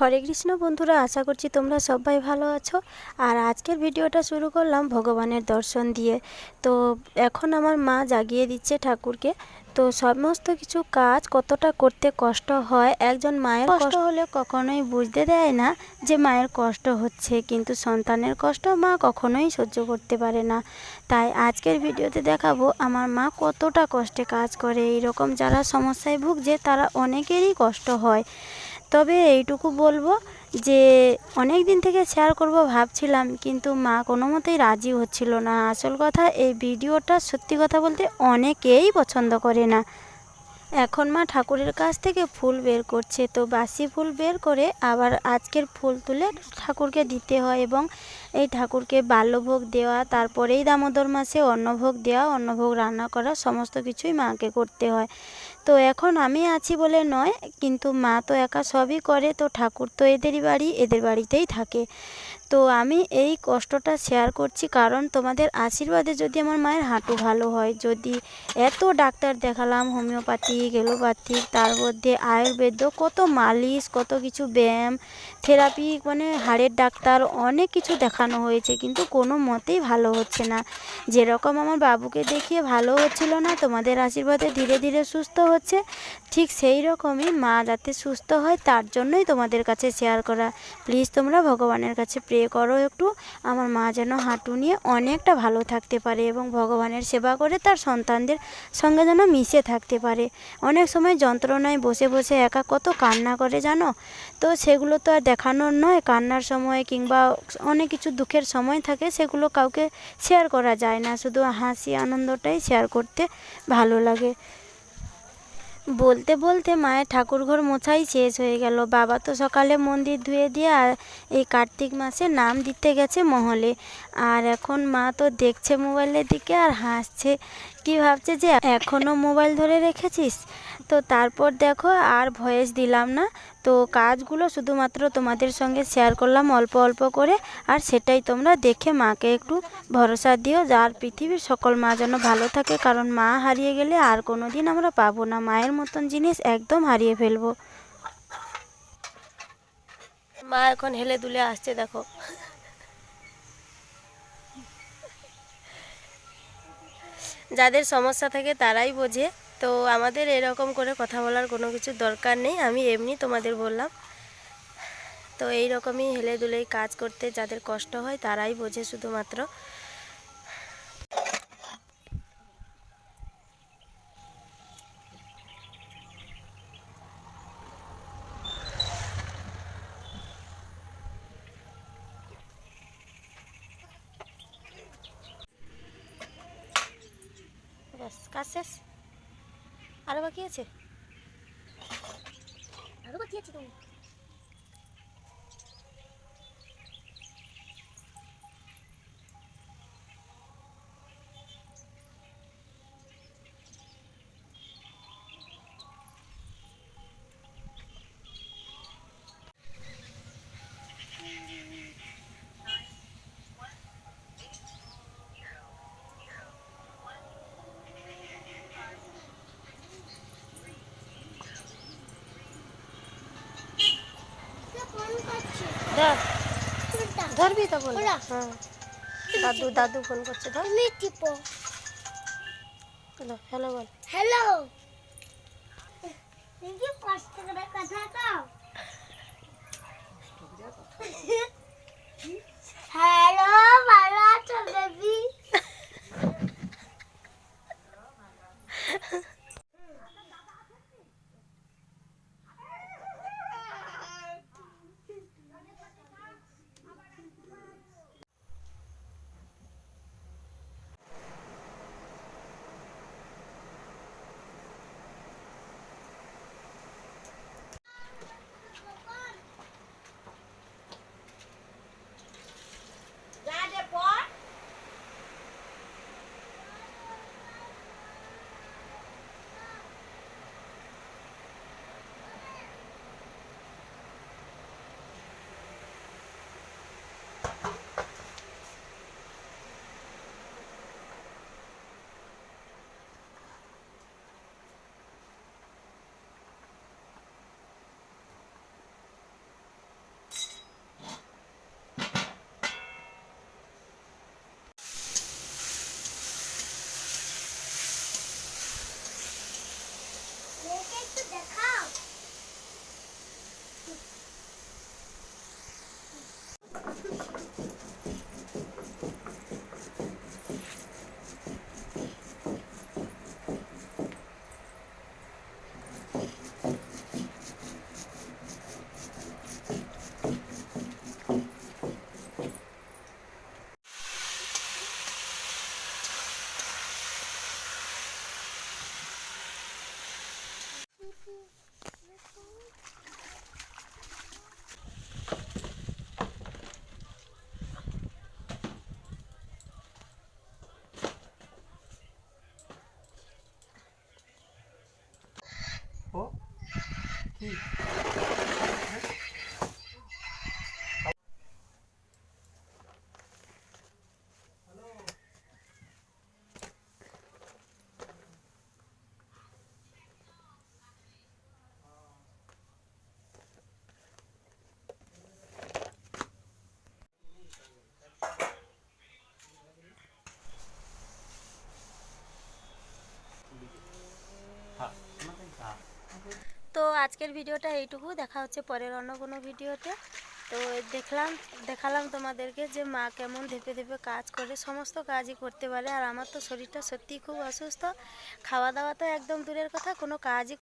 হরে কৃষ্ণ বন্ধুরা, আশা করছি তোমরা সবাই ভালো আছো। আর আজকের ভিডিওটা শুরু করলাম ভগবানের দর্শন দিয়ে। তো এখন আমার মা জাগিয়ে দিচ্ছে ঠাকুরকে। তো সমস্ত কিছু কাজ কতটা করতে কষ্ট হয়, একজন মায়ের কষ্ট হলে কখনোই বুঝতে দেয় না যে মায়ের কষ্ট হচ্ছে, কিন্তু সন্তানের কষ্ট মা কখনোই সহ্য করতে পারে না। তাই আজকের ভিডিওতে দেখাবো আমার মা কতটা কষ্টে কাজ করে। এইরকম যারা সমস্যায় ভুগছে তারা অনেকেরই কষ্ট হয়। তবে এইটুকু বলব যে অনেক দিন থেকে শেয়ার করব ভাবছিলাম, কিন্তু মা কোনো মতেই রাজি হচ্ছিল না। আসল কথা, এই ভিডিওটা সত্যি কথা বলতে অনেকেই পছন্দ করে না। এখন মা ঠাকুরের কাছ থেকে ফুল বের করছে, তো বাসি ফুল বের করে আবার আজকের ফুল তুলে ঠাকুরকে দিতে হয় এবং এই ঠাকুরকে বাল্যভোগ দেওয়া, তারপরেই দামোদর মাসে অন্নভোগ দেওয়া, অন্নভোগ রান্না করা, সমস্ত কিছুই মাকে করতে হয়। তো এখন আমি আছি বলে নয়, কিন্তু মা তো একা সবই করে, তো ঠাকুর তো এদেরই বাড়ি, এদের বাড়িতেই থাকে। তো আমি এই কষ্টটা শেয়ার করছি কারণ তোমাদের আশীর্বাদে যদি আমার মায়ের হাঁটু ভালো হয়, যদি এত ডাক্তার দেখালাম হোমিওপ্যাথিক এলোপ্যাথিক তার মধ্যে আয়ুর্বেদ কত মালিশ, কত কিছু ব্যায়াম থেরাপি মানে হাড়ের ডাক্তার, অনেক কিছু দেখানো হয়েছে, কিন্তু কোনো মতেই ভালো হচ্ছে না। যেরকম আমার বাবুকে দেখিয়ে ভালো হচ্ছিল না, তোমাদের আশীর্বাদে ধীরে ধীরে সুস্থ হচ্ছে, ঠিক সেই রকমই মা যাতে সুস্থ হয়, তার জন্যই তোমাদের কাছে শেয়ার করা। প্লিজ তোমরা ভগবানের কাছে প্রে করো একটু। আমার মা যেন হাঁটু নিয়ে অনেকটা ভালো থাকতে পারে এবং ভগবানের সেবা করে তার সন্তানদের সঙ্গে যেন মিশে থাকতে পারে। অনেক সময় যন্ত্রণায় বসে বসে একা কত কান্না করে জানো? তো সেগুলো তো আর দেখানোর নয়। কান্নার সময় কিংবা অনেক কিছু দুঃখের সময় থাকে, সেগুলো কাউকে শেয়ার করা যায় না। শুধু হাসি আনন্দটাই শেয়ার করতে ভালো লাগে। বলতে বলতে মায়ের ঠাকুরঘর মোছাই শেষ হয়ে গেল। বাবা তো সকালে মন্দির ধুয়ে দিয়ে আর এই কার্তিক মাসে নাম দিতে গেছে মহলে। আর এখন মা তো দেখছে মোবাইলের দিকে আর হাসছে। কি ভাবছে যে এখনও মোবাইল ধরে রেখেছিস? তো তারপর দেখো আর ভয়েস দিলাম না। তো কাজগুলো শুধুমাত্র তোমাদের সঙ্গে শেয়ার করলাম অল্প অল্প করে, আর সেটাই তোমরা দেখে মাকে একটু ভরসা দিও যার পৃথিবীর সকল মা যেন ভালো থাকে, কারণ মা হারিয়ে গেলে আর কোনো দিন আমরা পাবো না। মায়ের মতন জিনিস একদম হারিয়ে ফেলব। মা এখন হেলে দুলে আসছে, দেখো। যাদের সমস্যা থাকে তারাই বোঝে। তো আমাদের এরকম করে কথা বলার কোনো কিছু দরকার নেই, আমি এমনি তোমাদের বললাম। তো এই রকমই হেলে দুলেই কাজ করতে যাদের কষ্ট হয় তারাই বোঝে শুধুমাত্র। শেষ। আরও বাকি আছে? আরও বাকি আছে তো? ধর। ধরবি তো বল? হ্যাঁ। দাদু দাদু ফোন করছে ধর। তুমি টিপো। হ্যালো বল। হ্যালো কথা Peace. আজকের ভিডিওটা এইটুকু। দেখা হচ্ছে পরের অন্য কোনো ভিডিওতে। তো দেখলাম, দেখালাম তোমাদেরকে যে মা কেমন ধেপে ধেপে কাজ করে, সমস্ত কাজই করতে পারে। আর আমার তো শরীরটা সত্যিই খুব অসুস্থ। খাওয়া দাওয়া তো একদম দূরের কথা, কোনো কাজই